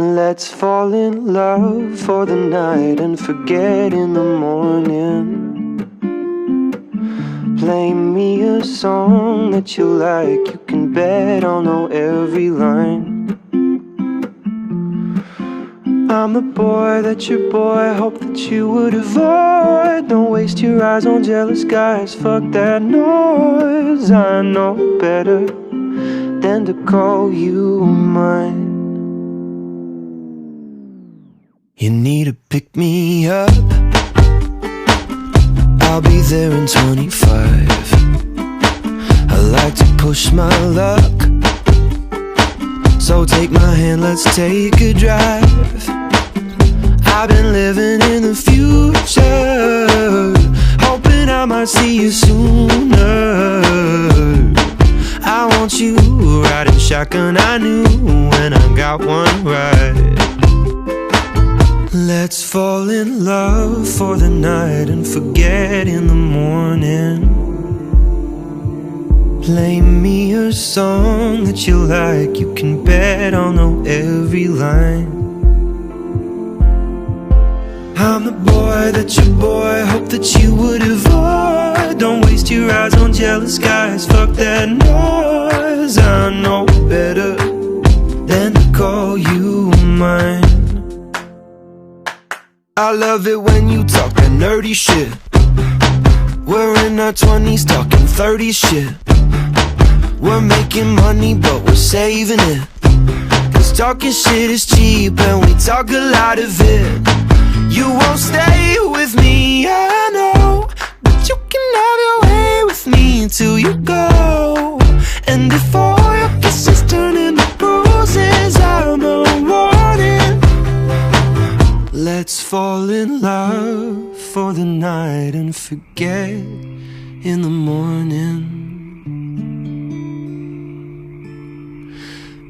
Let's fall in love for the night and forget in the morning. Play me a song that you like, you can bet I'll know every line. I'm the boy that your boy hoped that you would avoid. Don't waste your eyes on jealous guys, fuck that noise. I know better than to call you mine. You need to pick me up. I'll be there in 25. I like to push my luck. So take my hand, let's take a drive. I've been living in the future, hoping I might see you sooner. I want you riding shotgun, I knew when I got one right. Let's fall in love for the night and forget in the morning. Play me a song that you like, you can bet I'll know every line. I'm the boy that your boy hoped that you would avoid. Don't waste your eyes on jealous guys, fuck that noise. I know better than to call you mine. I love it when you talk that nerdy shit. We're in our 20s talking 30s shit. We're making money, but we're saving it. Cause talking shit is cheap and we talk a lot of it. You won't stay with me, I know. But you can have your way with me until you go. And if all your kisses turn into bruises, I'm Let's fall in love for the night and forget in the morning.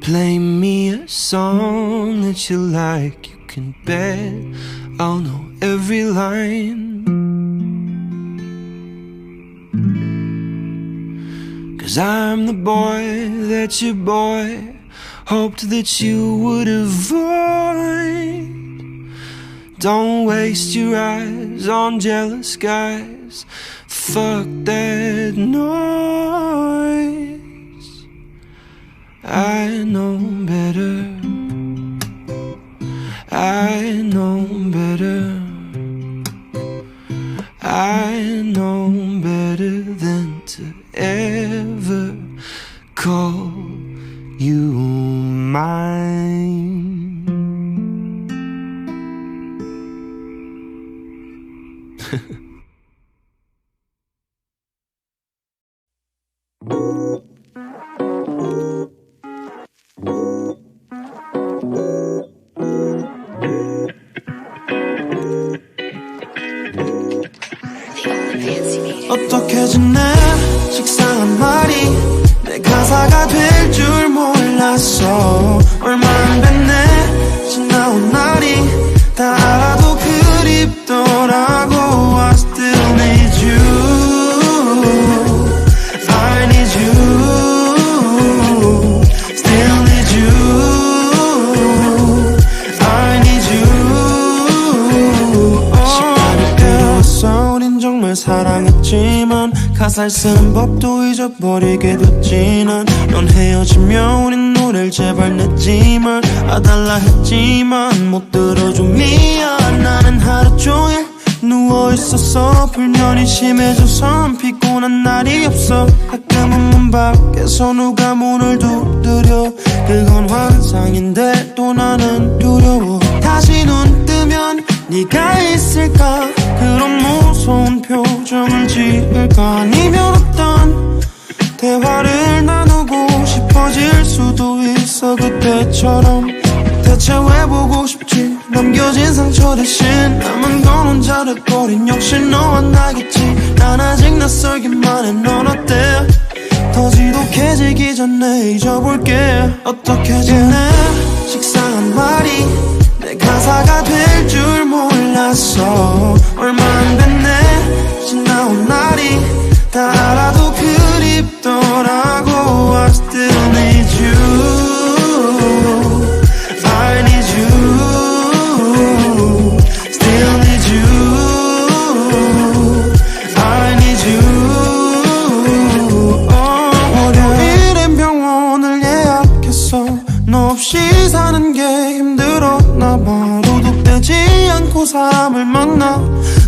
Play me a song that you like, you can bet I'll know every line. Cause I'm the boy that your boy hoped that you would avoid. Don't waste your eyes on jealous guys. Fuck that noise. I know better. I know better. I know better than to ever call 가사를 쓰는 법도 잊어버리게 됐지 난넌 헤어지면 우린 노래를 제발 냈지만 아달라 했지만 못 들어줘 미안. 나는 하루 종일 누워있었어. 불면이 심해져선 피곤한 날이 없어. 가끔은 문 밖에서 누가 문을 두드려. 그건 환상인데 또 나는 두려워. 다시 눈 뜨면 네가 있을까 그런 무서운 표정을 지을까 아니면 어떤 대화를 나누고 싶어질 수도 있어. 그때처럼 대체 왜 보고 싶지. 남겨진 상처 대신 남은 건 혼자 돼버린 역시 너와 나겠지. 난 아직 낯설기만 해. 넌 어때? 더 지독해지기 전에 잊어볼게. 어떻게 지내? 식상한 말이 내 가사가 될 줄 몰랐어 없이 사는 게 힘들었나 봐 도둑되지 않고 사람을 만나.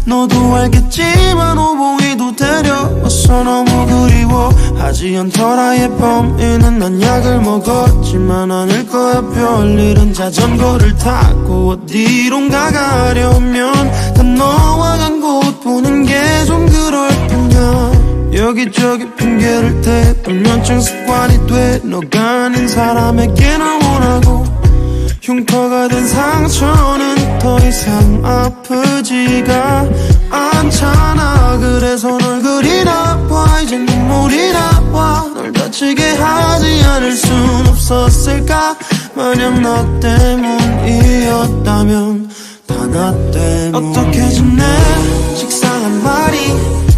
너도 알겠지만 오봉이도 데려왔어. 너무 그리워. 하지 않더라의 범인은 난 약을 먹었지만 않을 거야. 별일은 자전거를 타고 어디론가 가려면. 다 너와 간 곳 보는 게 좀 그럴 뿐이야. 여기저기 핑계를 대 불면증 습관이 돼. 너가 아닌 사람에게 날 원하고 흉터가 된 상처는 더 이상 아프지가 않잖아. 그래서 널 그리나 봐. 이제 눈물이 나와 널 다치게 하지 않을 순 없었을까? 만약 나 때문이었다면 다 나 때문 어떻게 지내? 식상한 말이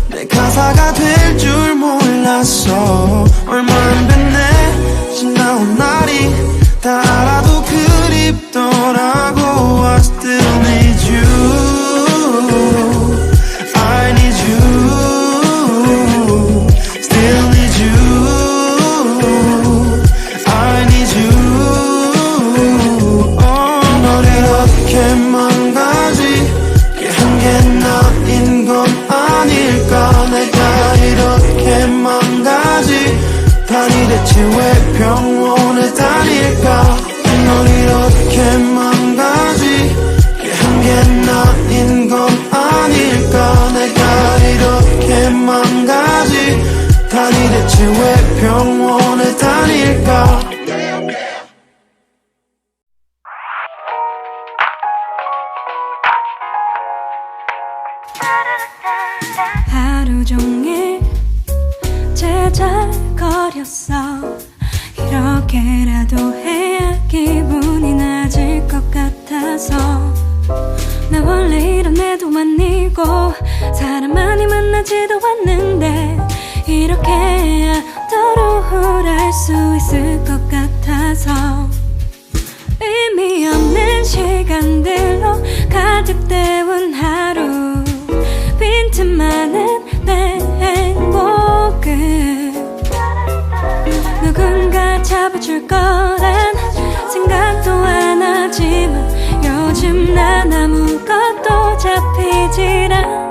내 가사가 될 줄 몰랐어. 얼마 안 됐네. 지나온 날이 다 알아도 그립더라고 I still need you 제잘거렸어. 이렇게라도 해야 기분이 나아질 것 같아서. 나 원래 이런 애도 아니고 사람 많이 만나지도 않는데 이렇게 해야 더 우울할 수 있을 것 같아서. 의미 없는 시간들로 잡히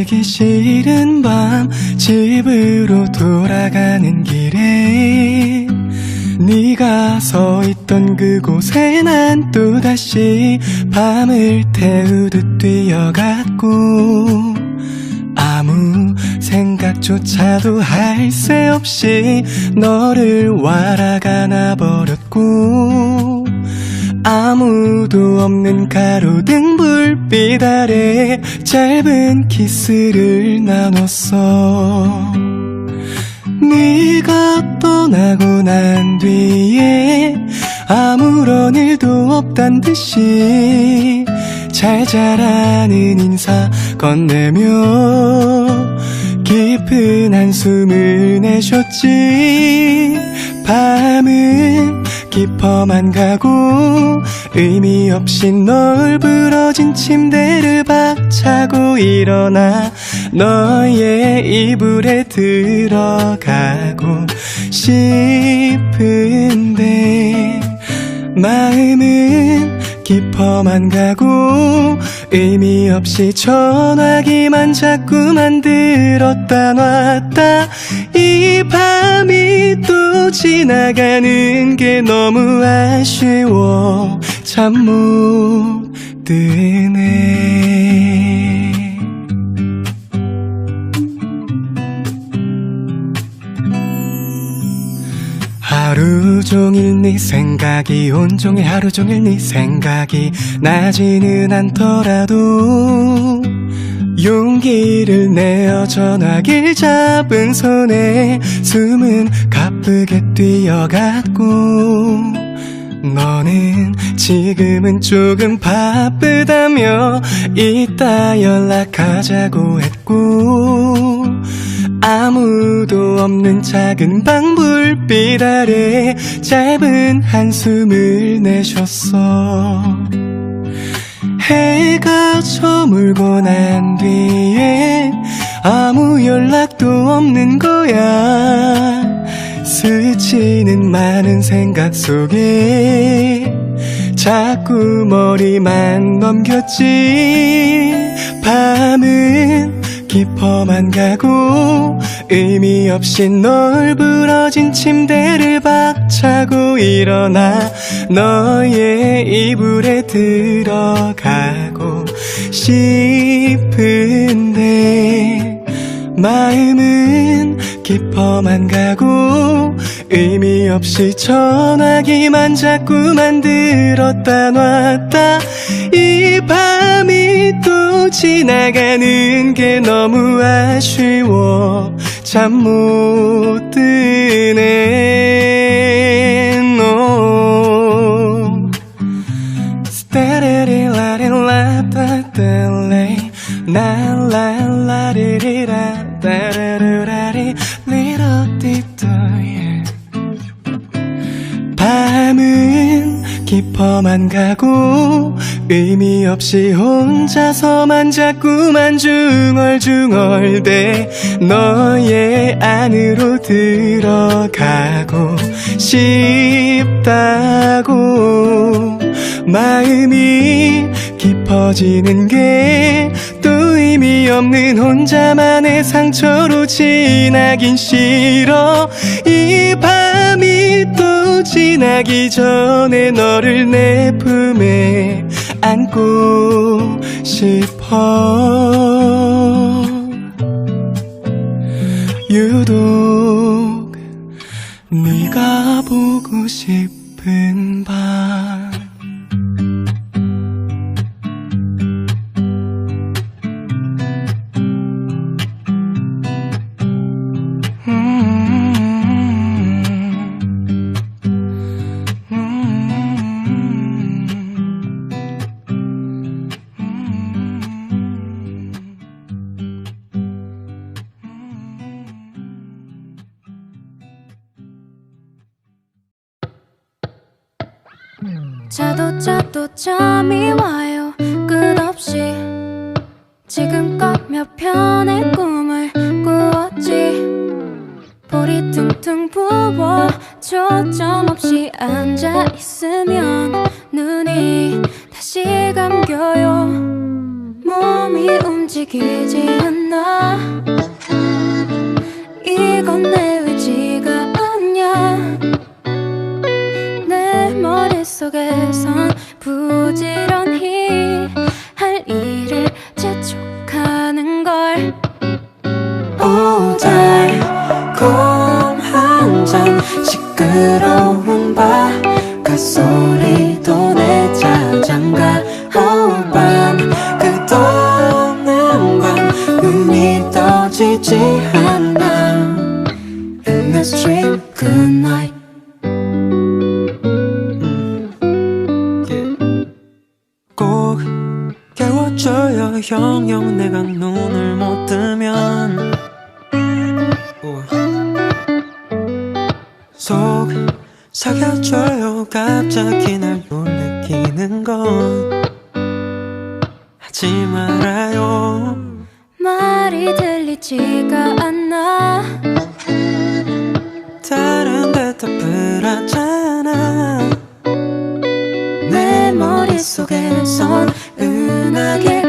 헤어지기 싫은 밤 집으로 돌아가는 길에 네가 서 있던 그곳에 난 또다시 밤을 태우듯 뛰어갔고 아무 생각조차도 할 새 없이 너를 wal아가나 버렸고 아무도 없는 가로등 불빛 아래 짧은 키스를 나눴어. 네가 떠나고 난 뒤에 아무런 일도 없단 듯이 잘 자라는 인사 건네며 깊은 한숨을 내쉬었지. 밤은 깊어만 가고 의미 없이 널브러진 침대를 박차고 일어나 너의 이불에 들어가고 싶은데 마음은 깊어만 가고 의미 없이 전화기만 자꾸만 들었다 놨다. 이 밤이 또 지나가는 게 너무 아쉬워. 잠 못 드네 종일 네 생각이 온종일 하루 종일 네 생각이 나지는 않더라도 용기를 내어 전화기를 잡은 손에 숨은 가쁘게 뛰어갔고 너는 지금은 조금 바쁘다며 이따 연락하자고 했고 아무도 없는 작은 방 불빛 아래 짧은 한숨을 내쉬었어. 해가 저물고 난 뒤에 아무 연락도 없는 거야. 스치는 많은 생각 속에 자꾸 머리만 넘겼지. 밤은 깊어만 가고 의미 없이 널브러진 침대를 박차고 일어나 너의 이불에 들어가고 싶은데 마음은 깊어만 가고 의미 없이 전화기만 자꾸만 들었다 놨다. 이 밤이 또 지나가는 게 너무 아쉬워 잠 못 드네 no. 스타레리라리라따따레 나라라리리라 따라라라리 리러티또 밤은 깊어만 가고 의미 없이 혼자서만 자꾸만 중얼중얼대 너의 안으로 들어가고 싶다고. 마음이 깊어지는 게 또 의미 없는 혼자만의 상처로 지나긴 싫어. 이 밤이 또 지나기 전에 너를 내 품에 안고 싶어. 유독 네가 보고 싶은 밤 잠이 와요? 끝없이 지금껏 몇 편의 꿈을 꾸었지? 볼이 퉁퉁 부어 초점 없이 앉아 있으 꼼꼼한 잔 시끄러워. 싫어요. 갑자기 날 놀래키는 건 하지 말아요. 말이 들리지가 않아 다른 데다 불안잖아. 내 머릿속에선 은하게